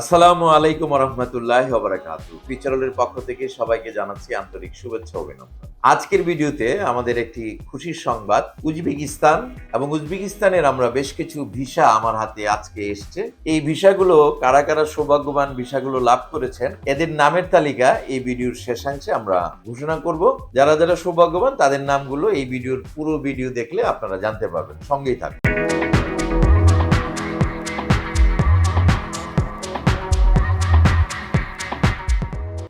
আসসালামু আলাইকুম রহমতুল্লাহ বারাকাতু পক্ষ থেকে সবাইকে জানাচ্ছি আন্তরিক শুভেচ্ছা অভিনন্দন। আজকের ভিডিওতে আমাদের একটি খুশির সংবাদ, উজবেকিস্তান এবং উজবেকিস্তানের আমরা বেশ কিছু ভিসা আমার হাতে আজকে এসছে। এই ভিসাগুলো কারা কারা সৌভাগ্যবান ভিসাগুলো লাভ করেছেন, এদের নামের তালিকা এই ভিডিওর শেষাংশে আমরা ঘোষণা করব। যারা যারা সৌভাগ্যবান, তাদের নামগুলো এই ভিডিওর পুরো ভিডিও দেখলে আপনারা জানতে পারবেন। সঙ্গেই থাকবেন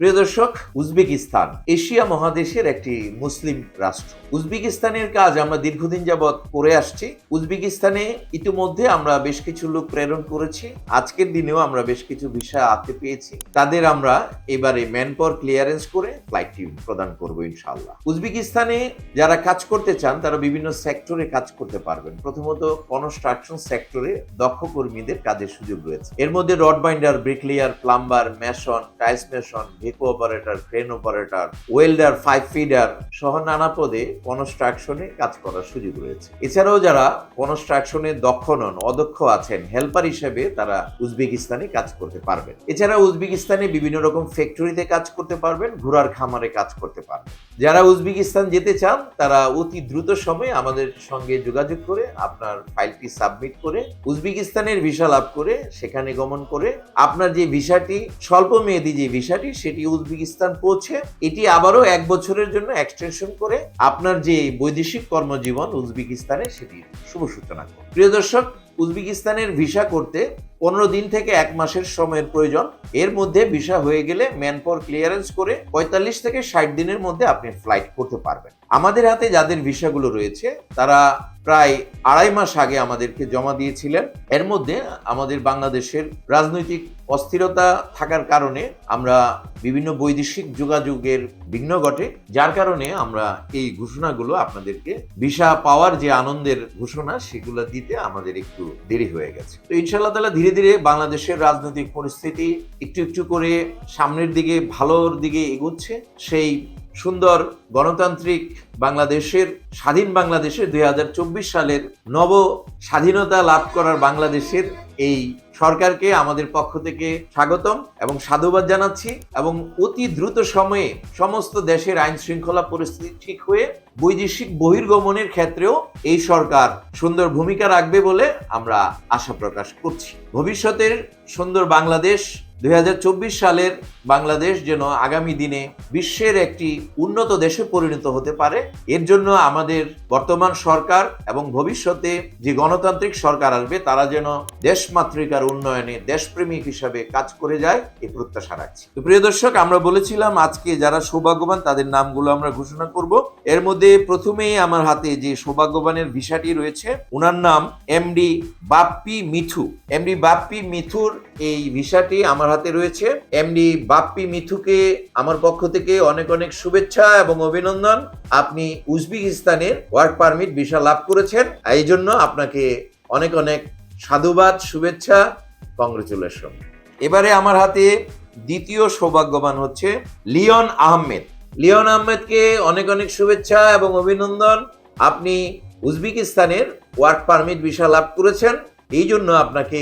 প্রিয় দর্শক, উজবেকিস্তান, এশিয়া মহাদেশের একটি মুসলিম রাষ্ট্র। উজবেকিস্তানের কাজ আমরা দীর্ঘদিন যাবৎ করে আসছি। উজবেকিস্তানে ইতিমধ্যে আমরা বেশ কিছু লোক প্রেরণ করেছি। আজকের দিনেও আমরা বেশ কিছু ভিসা হাতে পেয়েছি। তাদের আমরা এবারে ম্যান পাওয়ার ক্লিয়ারেন্স করে ফ্লাইটটি প্রদান করব ইনশাল্লাহ উজবেকিস্তানে যারা কাজ করতে চান, তারা বিভিন্ন সেক্টরে কাজ করতে পারবেন। প্রথমত, কনস্ট্রাকশন সেক্টরে দক্ষ কর্মীদের কাজের সুযোগ রয়েছে। এর মধ্যে rod binder bricklayer, plumber, mason, tiles mason ভেকো operator crane operator welder pipe fitter সহ নানা পদে কনস্ট্রাকশনে কাজ করার সুযোগ রয়েছে। এছাড়াও যারা কনস্ট্রাকশনে দক্ষ নন, অদক্ষ আছেন হেল্পার হিসেবে তারা উজবেকিস্তানে কাজ করতে পারবেন। এছাড়া উজবেকিস্তানে বিভিন্ন রকম ফ্যাক্টরিতে কাজ করতে পারবেন, ঘোড়ার খামারে কাজ করতে পারবেন। যারা উজবেকিস্তান যেতে চান, তারা অতি দ্রুত সময়ে আমাদের সঙ্গে যোগাযোগ করে আপনার ফাইলটি সাবমিট করে উজবেকিস্তানের ভিসা লাভ করে সেখানে গমন করে আপনার যে ভিসাটি স্বল্প মেয়াদী যে ভিসাটি, সেটি উজবেকিস্তান পৌঁছে এটি আবারও এক বছরের জন্য এক্সটেনশন করে আপনার যে বৈদেশিক কর্মজীবন উজবেকিস্তানে সেটি শুভ সূচনা করে প্রিয় দর্শক, উজবেকিস্তানের ভিসা করতে পনেরো দিন থেকে এক মাসের সময়ের প্রয়োজন। এর মধ্যে ভিসা হয়ে গেলে ম্যান পাওয়ার ক্লিয়ারেন্স করে পঁয়তাল্লিশ থেকে ষাট দিনের মধ্যে আপনি ফ্লাইট করতে পারবেন। আমাদের হাতে যাদের ভিসাগুলো রয়েছে, তারা প্রায় আড়াই মাস আগে আমাদেরকে জমা দিয়েছিলেন। এর মধ্যে আমাদের বাংলাদেশের রাজনৈতিক অস্থিরতা থাকার কারণে আমরা বিভিন্ন বৈদেশিক যোগাযোগের বিঘ্ন ঘটে, যার কারণে আমরা এই ঘোষণাগুলো আপনাদেরকে ভিসা পাওয়ার যে আনন্দের ঘোষণা, সেগুলো দিতে আমাদের একটু দেরি হয়ে গেছে। তো ইনশাল্লাহ তালা ধীরে ধীরে ধীরে বাংলাদেশের রাজনৈতিক পরিস্থিতি একটু একটু করে সামনের দিকে, ভালোর দিকে এগোচ্ছে। সেই সুন্দর গণতান্ত্রিক বাংলাদেশের, স্বাধীন বাংলাদেশের দুই হাজার চব্বিশ সালের নব স্বাধীনতা লাভ করার বাংলাদেশের এই সরকারকে আমাদের পক্ষ থেকে স্বাগতম এবং সাধুবাদ জানাচ্ছি এবং অতি দ্রুত সময়ে সমস্ত দেশের আইন শৃঙ্খলা পরিস্থিতি ঠিক হয়ে বৈদেশিক বহির্গমনের ক্ষেত্রেও এই সরকার সুন্দর ভূমিকা রাখবে বলে আমরা আশা প্রকাশ করছি। ভবিষ্যতের সুন্দর বাংলাদেশ দুই হাজার চব্বিশ সালের বাংলাদেশ যেন আগামী দিনে বিশ্বের একটি উন্নত দেশে পরিণত হতে পারে, এর জন্য আমাদের বর্তমান সরকার এবং ভবিষ্যতে যে গণতান্ত্রিক সরকার আসবে, তারা যেন দেশমাতৃকার উন্নয়নে দেশপ্রেমিক হিসাবে কাজ করে যায়, এই প্রত্যাশা রাখছি। তো প্রিয় দর্শক, আমরা বলেছিলাম আজকে যারা সৌভাগ্যবান, তাদের নামগুলো আমরা ঘোষণা করব। এর মধ্যে প্রথমেই আমার হাতে যে সৌভাগ্যবানের ভিসাটি রয়েছে ওনার নাম এমডি বাপ্পি মিথু এমডি বাপ্পি মিথুর এই ভিসাটি আমার হাতে রয়েছে। এমডি বাপ্পি মিথুকে আমার পক্ষ থেকে অনেক অনেক শুভেচ্ছা এবং অভিনন্দন। আপনি উজবেকিস্তানের ওয়ার্ক পারমিট ভিসা লাভ করেছেন। এই জন্য আপনাকে অনেক অনেক সাধুবাদ, শুভেচ্ছা, কংগ্রেচুলেশন। এবারে আমার হাতে দ্বিতীয় সৌভাগ্যবান হচ্ছে লিওন আহমেদ। লিওন আহমেদকে অনেক অনেক শুভেচ্ছা এবং অভিনন্দন। আপনি উজবেকিস্তানের ওয়ার্ক পারমিট ভিসা লাভ করেছেন। এই জন্য আপনাকে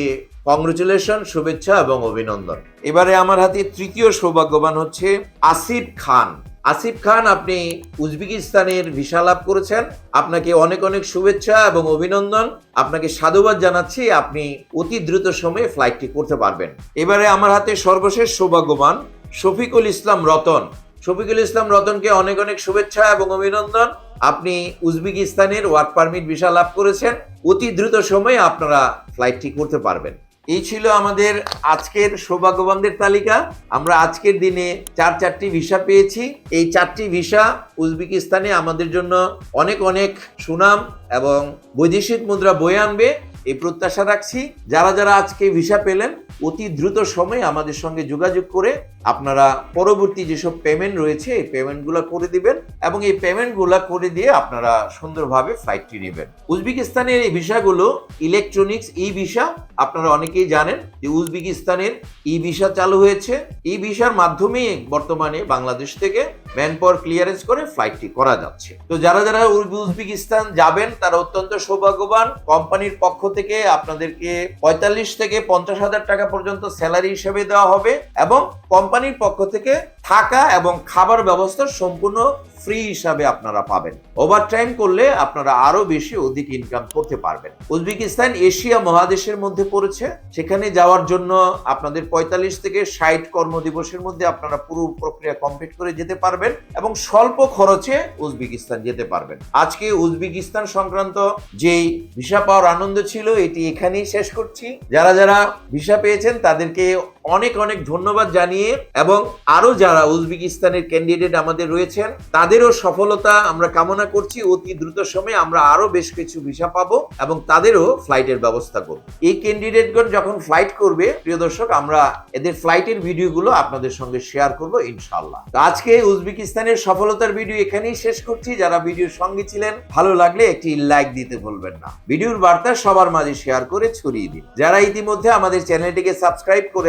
কংগ্রেচুলেশন শুভেচ্ছা এবং অভিনন্দন। এবারে আমার হাতে তৃতীয় সৌভাগ্যবান হচ্ছে আসিফ খান। আসিফ খান, আপনি উজবেকিস্তানের ভিসা লাভ করেছেন। আপনাকে অনেক অনেক শুভেচ্ছা এবং অভিনন্দন। আপনাকে সাধুবাদ জানাচ্ছি, আপনি অতি দ্রুত সময়ে ফ্লাইটটি করতে পারবেন। এবারে আমার হাতে সর্বশেষ সৌভাগ্যবান শফিকুল ইসলাম রতন। শফিকুল ইসলাম রতনকে অনেক অনেক শুভেচ্ছা এবং অভিনন্দন। আপনি উজবেকিস্তানের ওয়ার্ক পারমিট ভিসা লাভ করেছেন। অতি দ্রুত সময়ে আপনারা ফ্লাইটটি করতে পারবেন। এই ছিল আমাদের আজকের সৌভাগ্যবানদের তালিকা। আমরা আজকের দিনে চার চারটি ভিসা পেয়েছি। এই চারটি ভিসা উজবেকিস্তানে আমাদের জন্য অনেক অনেক সুনাম এবং বৈদেশিক মুদ্রা বয়ে আনবে, এই প্রত্যাশা রাখছি। যারা যারা আজকে ভিসা পেলেন, অতি দ্রুত সময়ে আমাদের সঙ্গে যোগাযোগ করে আপনারা পরবর্তী যেসব পেমেন্ট রয়েছে, এই পেমেন্টগুলো করে দিবেন এবং এই পেমেন্টগুলো করে দিয়ে আপনারা সুন্দরভাবে ফ্লাইটটি নেবেন। উজবেকিস্তানের এই ভিসাগুলো ইলেকট্রনিক্স ই ভিসা আপনারা অনেকেই জানেন যে উজবেকিস্তানের ই ভিসা চালু হয়েছে। ই ভিসার মাধ্যমে বর্তমানে বাংলাদেশ থেকে ম্যান পাওয়ার ক্লিয়ারেন্স করে ফ্লাইটটি করা যাচ্ছে। তো যারা যারা উজ- উজবেকিস্তান যাবেন, তারা অত্যন্ত সৌভাগ্যবান। কোম্পানির পক্ষ থেকে আপনাদেরকে পঁয়তাল্লিশ থেকে পঞ্চাশ হাজার টাকা পর্যন্ত স্যালারি হিসেবে দেওয়া হবে এবং কোম্পানির পক্ষ থেকে থাকা এবং খাবার ব্যবস্থা সম্পূর্ণ ফ্রি হিসাবে আপনারা পাবেন। ওভার টাইম করলে আপনারা আরও বেশি অধিক ইনকাম করতে পারবেন। উজবেকিস্তান এশিয়া মহাদেশের মধ্যে পড়েছে। সেখানে যাওয়ার জন্য আপনাদের পঁয়তাল্লিশ থেকে ষাট কর্মদিবসের মধ্যে আপনারা পুরো প্রক্রিয়া কমপ্লিট করে যেতে পারবেন এবং স্বল্প খরচে উজবেকিস্তান যেতে পারবেন। আজকে উজবেকিস্তান সংক্রান্ত যেই ভিসা পাওয়ার আনন্দ ছিল, এটি এখানেই শেষ করছি। যারা যারা ভিসা পেয়েছেন, তাদেরকে অনেক অনেক ধন্যবাদ জানিয়ে এবং আরও যারা উজবেকিস্তানের ক্যান্ডিডেট আমাদের রয়েছেন, তাদেরও সফলতা আমরা কামনা করছি। অতি দ্রুত সময়ে আমরা আরও বেশ কিছু ভিসা পাবো এবং তাদেরও ফ্লাইটের ব্যবস্থা করব। এই ক্যান্ডিডেটগণ যখন ফ্লাইট করবে, প্রিয় দর্শক, আমরা এদের ফ্লাইটের ভিডিওগুলো আপনাদের সঙ্গে শেয়ার করব ইনশাআল্লাহ। তো আজকে উজবেকিস্তানের সফলতার ভিডিও এখানেই শেষ করছি। যারা ভিডিওর সঙ্গে ছিলেন, ভালো লাগলে একটি লাইক দিতে ভুলবেন না। ভিডিওর বার্তা সবার মাঝে শেয়ার করে ছড়িয়ে দিন। যারা ইতিমধ্যে আমাদের চ্যানেলটিকে সাবস্ক্রাইব করে